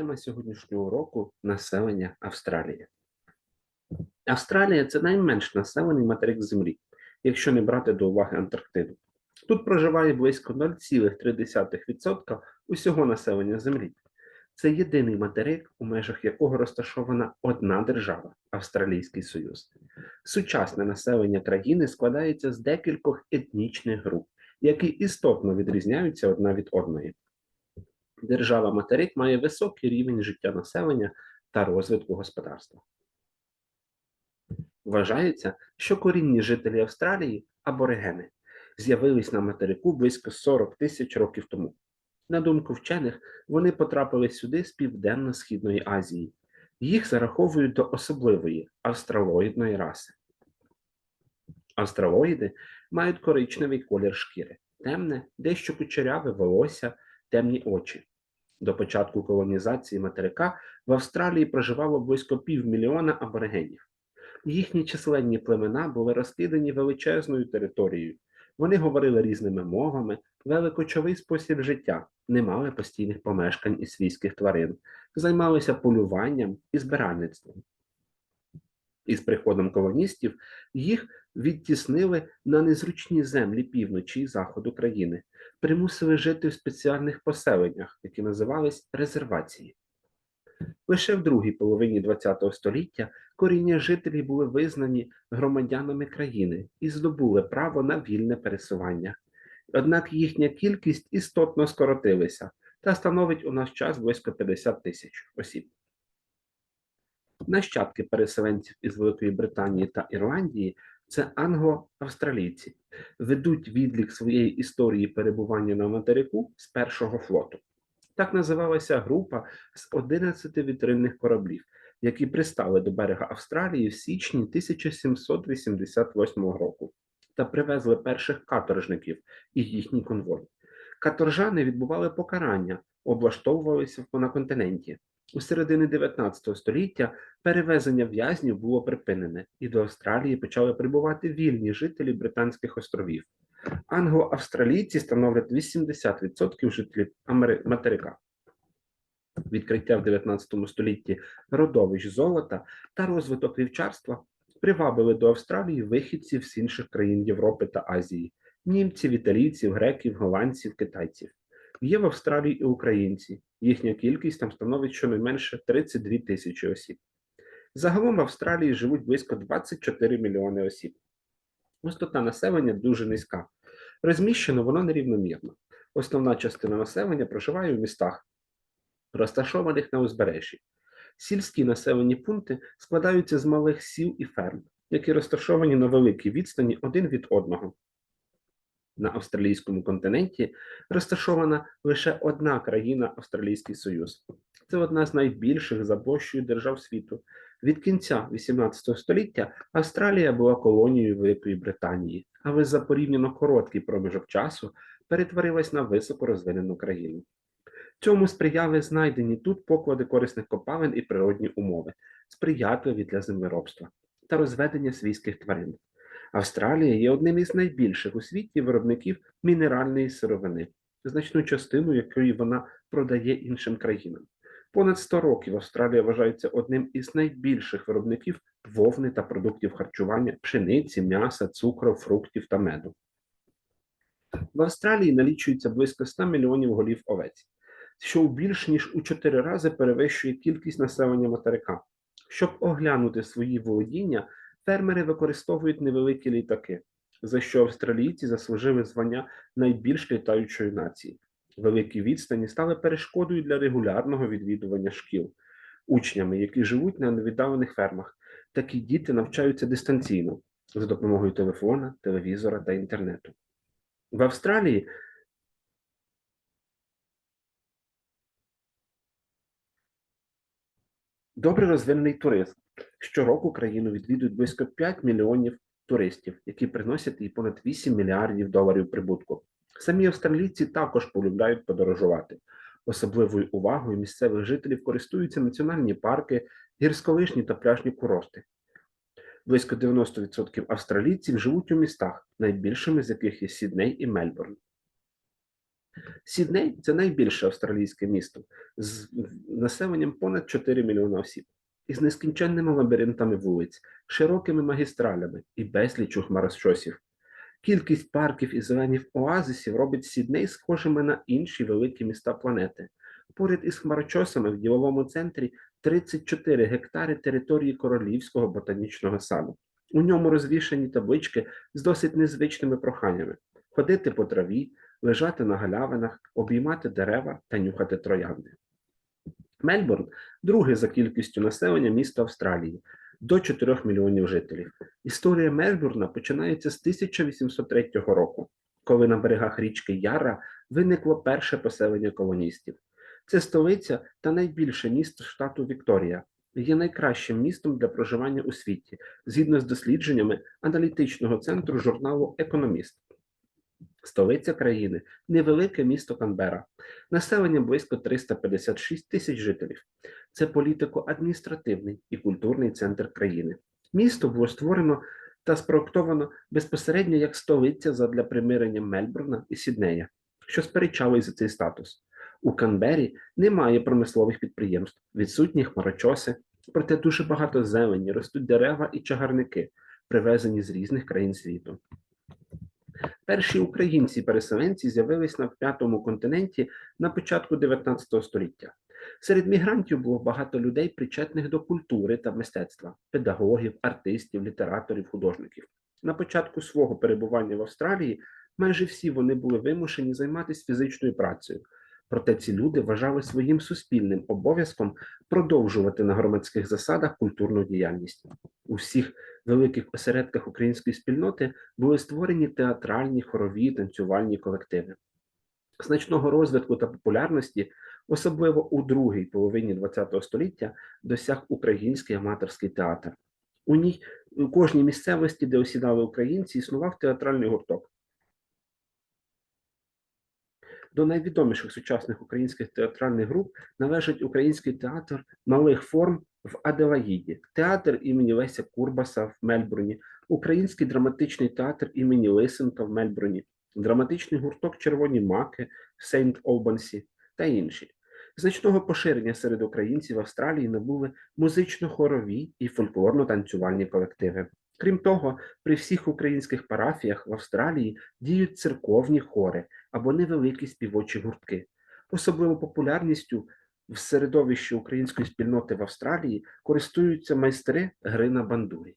Тема сьогоднішнього уроку населення Австралії. Австралія це найменш населений материк Землі, якщо не брати до уваги Антарктиду. Тут проживає близько 0,3% усього населення Землі. Це єдиний материк, у межах якого розташована одна держава Австралійський Союз. Сучасне населення країни складається з декількох етнічних груп, які істотно відрізняються одна від одної. Держава материк має високий рівень життя населення та розвитку господарства. Вважається, що корінні жителі Австралії аборигени з'явились на материку близько 40 тисяч років тому. На думку вчених, вони потрапили сюди з Південно-Східної Азії. Їх зараховують до особливої австралоїдної раси. Австралоїди мають коричневий колір шкіри, темне, дещо кучеряве волосся, темні очі. До початку колонізації материка в Австралії проживало близько півмільйона аборигенів. Їхні численні племена були розкидані величезною територією. Вони говорили різними мовами, вели кочовий спосіб життя, не мали постійних помешкань і свійських тварин, займалися полюванням і збиральництвом. Із приходом колоністів їх відтіснили на незручні землі півночі і заходу країни, примусили жити в спеціальних поселеннях, які називались резервації. Лише в другій половині ХХ століття коріння жителів були визнані громадянами країни і здобули право на вільне пересування. Однак їхня кількість істотно скоротилася та становить у наш час близько 50 тисяч осіб. Нащадки переселенців із Великої Британії та Ірландії це англо-австралійці, ведуть відлік своєї історії перебування на материку з першого флоту. Так називалася група з 11 вітринних кораблів, які пристали до берега Австралії в січні 1788 року та привезли перших каторжників і їхній конвой. Каторжани відбували покарання, облаштовувалися на континенті. У середині 19 століття перевезення в'язнів було припинене, і до Австралії почали прибувати вільні жителі Британських островів. Англо-австралійці становлять 80% жителів материка. Відкриття в 19 столітті родовищ золота та розвиток вівчарства привабили до Австралії вихідців з інших країн Європи та Азії: німців, італійців, греків, голландців, китайців. Є в Австралії і українці. Їхня кількість там становить щонайменше 32 тисячі осіб. Загалом в Австралії живуть близько 24 мільйони осіб. Густота населення дуже низька. Розміщено воно нерівномірно. Основна частина населення проживає в містах, розташованих на узбережжі. Сільські населені пункти складаються з малих сіл і ферм, які розташовані на великій відстані один від одного. На австралійському континенті розташована лише одна країна Австралійський Союз. Це одна з найбільших за держав світу. Від кінця XVIII століття Австралія була колонією Великої Британії, але за порівняно короткий проміжок часу перетворилась на високо розвинену країну. Цьому сприяли знайдені тут поклади корисних копалин і природні умови, сприятливі для землеробства та розведення свійських тварин. Австралія є одним із найбільших у світі виробників мінеральної сировини, значну частину якої вона продає іншим країнам. Понад 100 років Австралія вважається одним із найбільших виробників вовни та продуктів харчування, пшениці, м'яса, цукру, фруктів та меду. В Австралії налічується близько 100 мільйонів голів овець, що більш ніж у 4 рази перевищує кількість населення материка. Щоб оглянути свої володіння, фермери використовують невеликі літаки, за що австралійці заслужили звання найбільш літаючої нації. Великі відстані стали перешкодою для регулярного відвідування шкіл. Учнями, які живуть на невіддалених фермах, такі діти навчаються дистанційно за допомогою телефона, телевізора та інтернету. В Австралії добре розвинений туризм. Щороку країну відвідують близько 5 мільйонів туристів, які приносять їй понад 8 мільярдів доларів прибутку. Самі австралійці також полюбляють подорожувати. Особливою увагою місцевих жителів користуються національні парки, гірськолижні та пляжні курорти. Близько 90% австралійців живуть у містах, найбільшими з яких є Сідней і Мельбурн. Сідней це найбільше австралійське місто з населенням понад 4 мільйони осіб, із нескінченними лабіринтами вулиць, широкими магістралями і безлічу хмарочосів. Кількість парків і зеленів оазисів робить Сідней схожими на інші великі міста планети. Поряд із хмарочосами в діловому центрі 34 гектари території Королівського ботанічного саду. У ньому розвішані таблички з досить незвичними проханнями: ходити по траві, лежати на галявинах, обіймати дерева та нюхати троянди. Мельбурн друге за кількістю населення місто Австралії до 4 мільйонів жителів. Історія Мельбурна починається з 1803 року, коли на берегах річки Яра виникло перше поселення колоністів. Це столиця та найбільше місто штату Вікторія. Є найкращим містом для проживання у світі, згідно з дослідженнями аналітичного центру журналу Економіст. Столиця країни невелике місто Канбера, населення близько 356 тисяч жителів. Це політико-адміністративний і культурний центр країни. Місто було створено та спроектовано безпосередньо як столиця задля примирення Мельбурна і Сіднея, що сперечались за цей статус. У Канбері немає промислових підприємств, відсутні хмарочоси, проте дуже багато зелені, ростуть дерева і чагарники, привезені з різних країн світу. Перші українці-переселенці з'явились на п'ятому континенті на початку 19 століття. Серед мігрантів було багато людей, причетних до культури та мистецтва, педагогів, артистів, літераторів, художників. На початку свого перебування в Австралії майже всі вони були вимушені займатися фізичною працею. Проте ці люди вважали своїм суспільним обов'язком продовжувати на громадських засадах культурну діяльність. У всіх великих осередках української спільноти були створені театральні, хорові, танцювальні колективи. Значного розвитку та популярності, особливо у другій половині ХХ століття, досяг український аматорський театр. У ній у кожній місцевості, де осідали українці, існував театральний гурток. До найвідоміших сучасних українських театральних груп належить український театр малих форм в Аделаїді, театр імені Леся Курбаса в Мельбурні, Український драматичний театр імені Лисенка в Мельбурні, драматичний гурток Червоні маки в Сейнт Олбансі та інші. Значного поширення серед українців в Австралії набули музично-хорові і фольклорно-танцювальні колективи. Крім того, при всіх українських парафіях в Австралії діють церковні хори або невеликі співочі гуртки. Особливо популярністю в середовищі української спільноти в Австралії користуються майстри гри на бандурі.